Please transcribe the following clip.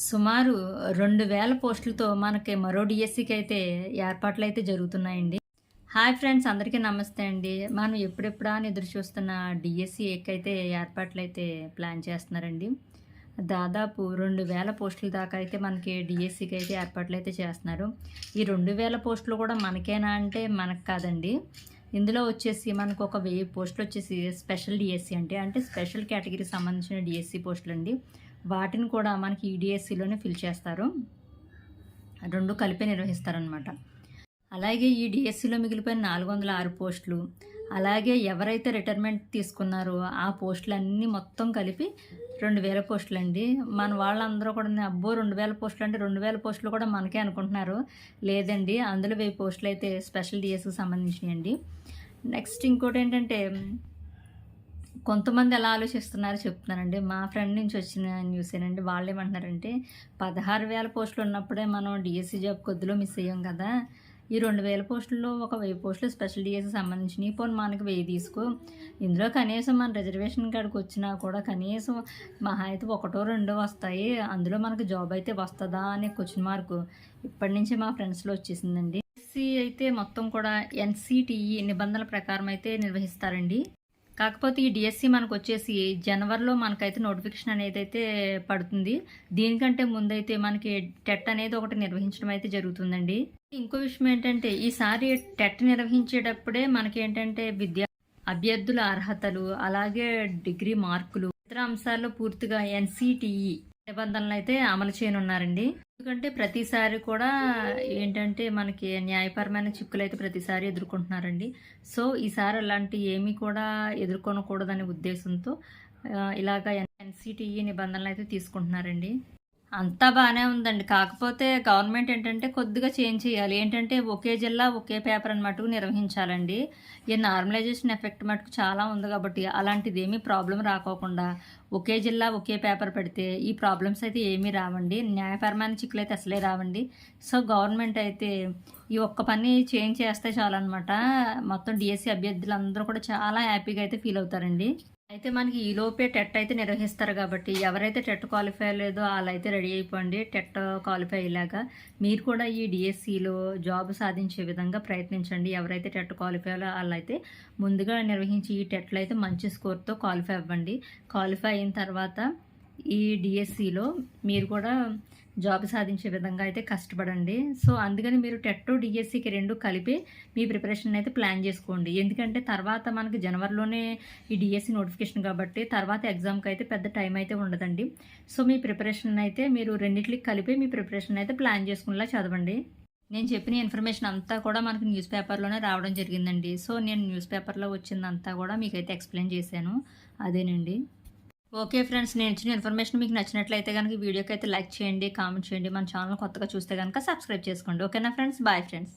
సుమారు రెండు వేల పోస్టులతో మనకి మరో డిఎస్సికి అయితే ఏర్పాట్లు అయితే జరుగుతున్నాయండి. హాయ్ ఫ్రెండ్స్ అందరికీ నమస్తే అండి. మనం ఎప్పుడెప్పుడా అని ఎదురు చూస్తున్న డిఎస్సి అయితే ఏర్పాట్లు అయితే ప్లాన్ చేస్తున్నారండి. దాదాపు రెండు వేల పోస్టుల దాకా అయితే మనకి డిఎస్సికి అయితే ఏర్పాట్లు అయితే చేస్తున్నారు. ఈ రెండు వేల పోస్టులు కూడా మనకేనా అంటే మనకు కాదండి. ఇందులో వచ్చేసి మనకు ఒక వెయ్యి పోస్టులు వచ్చేసి స్పెషల్ డిఎస్సి అంటే అంటే స్పెషల్ కేటగిరీకి సంబంధించిన డిఎస్సి పోస్టులు అండి వాటిని కూడా మనకి ఈడిఎస్సిలోనే ఫిల్ చేస్తారు. రెండు కలిపి నిర్వహిస్తారనమాట అలాగే ఈ డిఎస్సిలో మిగిలిపోయిన నాలుగు వందల ఆరు పోస్టులు అలాగే ఎవరైతే రిటైర్మెంట్ తీసుకున్నారో ఆ పోస్టులన్నీ మొత్తం కలిపి రెండు వేల పోస్టులు అండి మన వాళ్ళందరూ కూడా అబ్బో రెండు వేల పోస్టులు అంటే రెండు వేల పోస్టులు కూడా మనకే అనుకుంటున్నారు. లేదండి అందులో వెయ్యి పోస్టులు అయితే స్పెషల్ డిఎస్కి సంబంధించినవి అండి నెక్స్ట్ ఇంకోటి ఏంటంటే కొంతమంది ఎలా ఆలోచిస్తున్నారో చెప్తున్నానండి. మా ఫ్రెండ్ నుంచి వచ్చిన న్యూస్ ఏనండి వాళ్ళు ఏమంటున్నారంటే పదహారు వేల పోస్టులు ఉన్నప్పుడే మనం డిఎస్సి జాబ్ కొద్దిలో మిస్ అయ్యాం కదా. ఈ రెండు వేల పోస్టుల్లో ఒక వెయ్యి పోస్టులు స్పెషల్ డిఎస్సి సంబంధించినవి పోను మనకి వెయ్యి తీసుకో. ఇందులో కనీసం మన రిజర్వేషన్ కాడికి వచ్చినా కూడా కనీసం మహా అయితే ఒకటో రెండో వస్తాయి. అందులో మనకి జాబ్ అయితే వస్తుందా అనే క్వశ్చన్ మార్క్ ఇప్పటి నుంచి మా ఫ్రెండ్స్లో వచ్చేసిందండి. ఎస్సీ అయితే మొత్తం కూడా ఎన్సిటిఈ నిబంధనల ప్రకారం అయితే నిర్వహిస్తారండి. కాకపోతే ఈ డిఎస్సి మనకు వచ్చేసి జనవరిలో మనకైతే నోటిఫికేషన్ అనేది అయితే పడుతుంది. దీనికంటే ముందైతే మనకి టెట్ అనేది ఒకటి నిర్వహించడం అయితే జరుగుతుందండి. ఇంకో విషయం ఏంటంటే ఈసారి టెట్ నిర్వహించేటప్పుడే మనకి ఏంటంటే విద్యా అభ్యర్థుల అర్హతలు అలాగే డిగ్రీ మార్కులు ఇతర అంశాల్లో పూర్తిగా ఎన్సిటిఈ నిబంధనలు అయితే అమలు చేయనున్నారండి. ఎందుకంటే ప్రతిసారి కూడా ఏంటంటే మనకి న్యాయపరమైన చిక్కులు అయితే ప్రతిసారి ఎదుర్కొంటున్నారండి. సో ఈసారి అలాంటి ఏమీ కూడా ఎదుర్కొనకూడదనే ఉద్దేశంతో ఇలాగ ఎన్సిటిఈ నిబంధనలు అయితే తీసుకుంటున్నారండి. అంతా బాగానే ఉందండి. కాకపోతే గవర్నమెంట్ ఏంటంటే కొద్దిగా చేంజ్ చేయాలి. ఏంటంటే ఒకే జిల్లా ఒకే పేపర్ అని మటుకు నిర్వహించాలండి. ఈ నార్మలైజేషన్ ఎఫెక్ట్ మటుకు చాలా ఉంది కాబట్టి అలాంటిది ఏమీ ప్రాబ్లం రాకోకుండా ఒకే జిల్లా ఒకే పేపర్ పెడితే ఈ ప్రాబ్లమ్స్ అయితే ఏమీ రావండి. న్యాయపరమైన చిక్కులు అయితే అసలే రావండి. సో గవర్నమెంట్ అయితే ఈ ఒక్క పని చేంజ్ చేస్తే చాలన్నమాట మొత్తం డిఎస్సి అభ్యర్థులు అందరూ కూడా చాలా హ్యాపీగా అయితే ఫీల్ అవుతారండి. అయితే మనకి ఈ లోపే టెట్ అయితే నిర్వహిస్తారు కాబట్టి ఎవరైతే టెట్ క్వాలిఫై లేదో వాళ్ళైతే రెడీ అయిపోండి. టెట్ క్వాలిఫై అయ్యేలాగా మీరు కూడా ఈ డిఎస్సిలో జాబ్ సాధించే విధంగా ప్రయత్నించండి. ఎవరైతే టెట్ క్వాలిఫై అయ్యాలో వాళ్ళైతే ముందుగా నిర్వహించి ఈ టెట్లో అయితే మంచి స్కోర్తో క్వాలిఫై అవ్వండి. క్వాలిఫై అయిన తర్వాత ఈ డిఎస్సిలో మీరు కూడా జాబ్ సాధించే విధంగా అయితే కష్టపడండి. సో అందుకని మీరు టెట్ డిఎస్సికి రెండు కలిపి మీ ప్రిపరేషన్ అయితే ప్లాన్ చేసుకోండి. ఎందుకంటే తర్వాత మనకి జనవరిలోనే ఈ డిఎస్సి నోటిఫికేషన్ కాబట్టి తర్వాత ఎగ్జామ్కి అయితే పెద్ద టైం అయితే ఉండదండి. సో మీ ప్రిపరేషన్ అయితే మీరు రెండింటికి కలిపి మీ ప్రిపరేషన్ అయితే ప్లాన్ చేసుకునేలా చదవండి. నేను చెప్పిన ఇన్ఫర్మేషన్ అంతా కూడా మనకి న్యూస్ పేపర్లోనే రావడం జరిగిందండి. సో నేను న్యూస్ పేపర్లో వచ్చిందంతా కూడా మీకైతే ఎక్స్ప్లెయిన్ చేశాను. అదేనండి. ఓకే ఫ్రెండ్స్ నేను ఇచ్చిన ఇన్ఫర్మేషన్ మీకు నచ్చినట్లయితే కనుక వీడియోకి అయితే లైక్ చేయండి కామెంట్ చేయండి. మన ఛానల్ కొత్తగా చూస్తే కనుక సబ్స్క్రైబ్ చేసుకోండి. ఓకేనా ఫ్రెండ్స్? Bye friends.